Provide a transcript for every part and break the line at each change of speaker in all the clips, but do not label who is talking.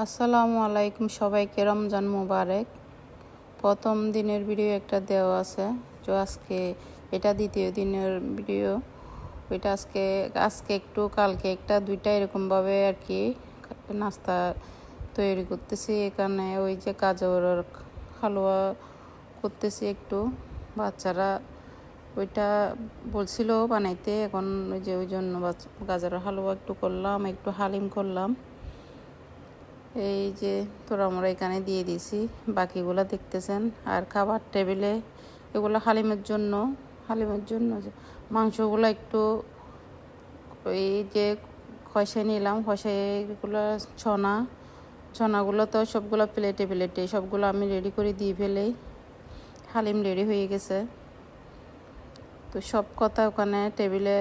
আসসালামু আলাইকুম সবাইকে, রমজান মোবারক। প্রথম দিনের ভিডিও একটা দেওয়া আছে, তো আজকে এটা দ্বিতীয় দিনের ভিডিও। ওইটা আজকে আজকে একটু, কালকে একটা, দুইটা এরকমভাবে আর কি নাস্তা তৈরি করতেছি। এখানে ওই যে গাজর হালুয়া করতেছি একটু। বাচ্চারা ওইটা বলছিল বানাইতে, এখন ওই যে ওই জন্য গাজরের হালুয়া একটু করলাম, একটু হালিম করলাম। এই যে তোরা আমরা এখানে দিয়ে দিছি বাকিগুলো দেখতেছেন। আর খাবার টেবিলে এগুলো হালিমের জন্য হালিমের জন্য মাংসগুলো একটু এই যে খসাই নিলাম খসাই এগুলো ছনা, ছনাগুলো তো সবগুলো প্লেটে প্লেটে, সবগুলো আমি রেডি করে দিয়ে ফেলেই হালিম রেডি হয়ে গেছে। তো সব কথা ওখানে টেবিলে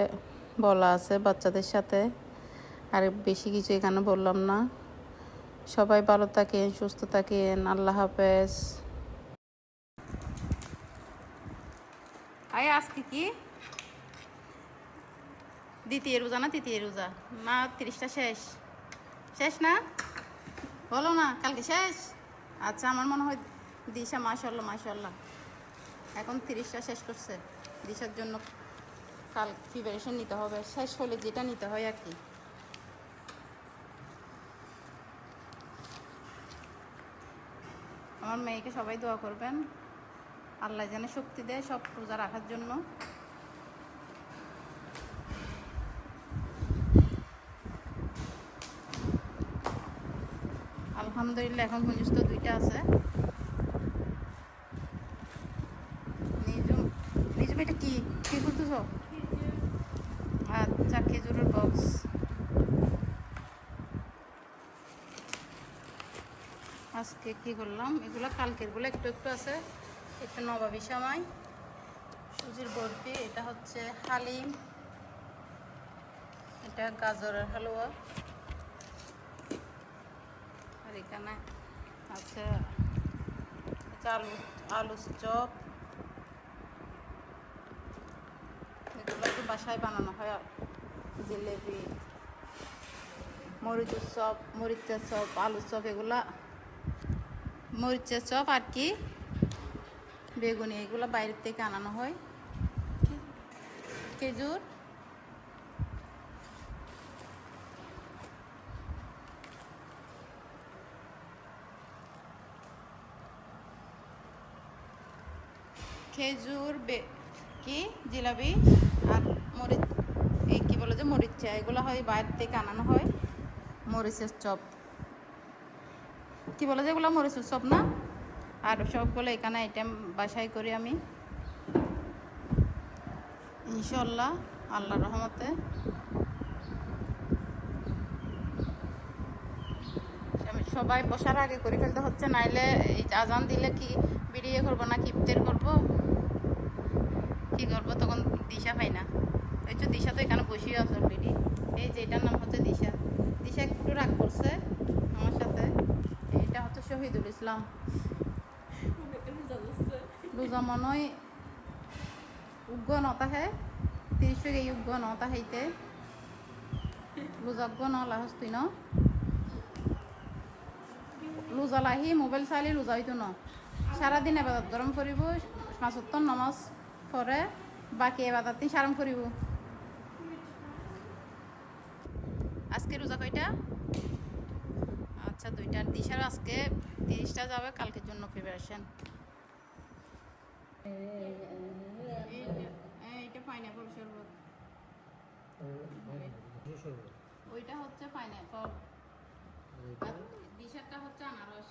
বলা আছে বাচ্চাদের সাথে। আর বেশি কিছু এখানে বললাম না। সবাই ভালো থাকেন, সুস্থ থাকেন, আল্লাহ হাফেজ। আয়, আজকে কি? দ্বিতীয় রোজা না তৃতীয় রোজা? না, তিরিশটা শেষ। শেষ না? বলো না, কালকে শেষ? আচ্ছা আমার মনে হয় দিশা মাশাল্লাহ মাশাল্লাহ এখন তিরিশটা শেষ করছে। দিশার জন্য কাল প্রিপারেশন নিতে হবে। শেষ হলে যেটা নিতে হয় আর কি। আমার মেয়েকে সবাই দোয়া করবেন। আল্লাহ যেন শক্তি দেয় সব রোজা রাখার জন্য। আলহামদুলিল্লাহ এখন পর্যন্ত দুইটা আছে। নিজুম নিজুম এটা কি? কি করতেছ আচ্ছা খেজুরের বক্স আজকে কি করলাম? এগুলো কালকেরগুলো একটু একটু আছে। একটু নবাবি সময় সুজির বরফি, এটা হচ্ছে হালিম, এটা গাজরের হালুয়া। আর এখানে আছে আলু আলু চপ। এগুলো তো বাসায় বানানো হয় জিলেবি মরিচের চপ মরিচের চপ, আলুর চপ, এগুলা মরিচের চপ আর কি, বেগুনি, এগুলো বাইরের থেকে আনানো হয়। খেজুর। খেজুর, বে- কি, জিলাপি আর মরিচ, এই কি বলে যে মরিচা, এগুলো হয় বাইরের থেকে আনানো হয়, মরিচের চপ। কি বলে যে এগুলো মরিচের চপ না? আর সবগুলো এখানে আইটেম বাসাই করি আমি। ইনশাল্লাহ আল্লাহ রহমতে। সবাই বসার আগে করে ফেলতে হচ্ছে, নাইলে এই আজান দিলে কি বিড়িয়ে করব না কিপ্তের করব? কি করব তখন দিশা পাই না। এই তো দিশা তো এখানে বসিয়ে আছে অলরেডি এই যে এটার নাম হচ্ছে দিশা। দিশা একটু রাগ করছে আমার সাথে। শহীদুল ইসলাম রোজা উগ্র নতা হে তিরিশ এই উগ্র নতা হইতে ন লাহস তুই ন? রোজা লাহি মোবাইল চালি রোজা হইতো ন? সারাদিন এবাদত গরম করিব পাঁচত্তর নমাজ পরে বাকি এবাদত তিন সারম করিব আজকে রোজা কয়টা? আচ্ছা দুইটার দিশার আজকে তিরিশটা যাবে কালকের জন্য প্রিপারেশন এইটা পাইনাপল শরবত। ওইটা হচ্ছে পাইনাপল দিশারটা হচ্ছে আনারস।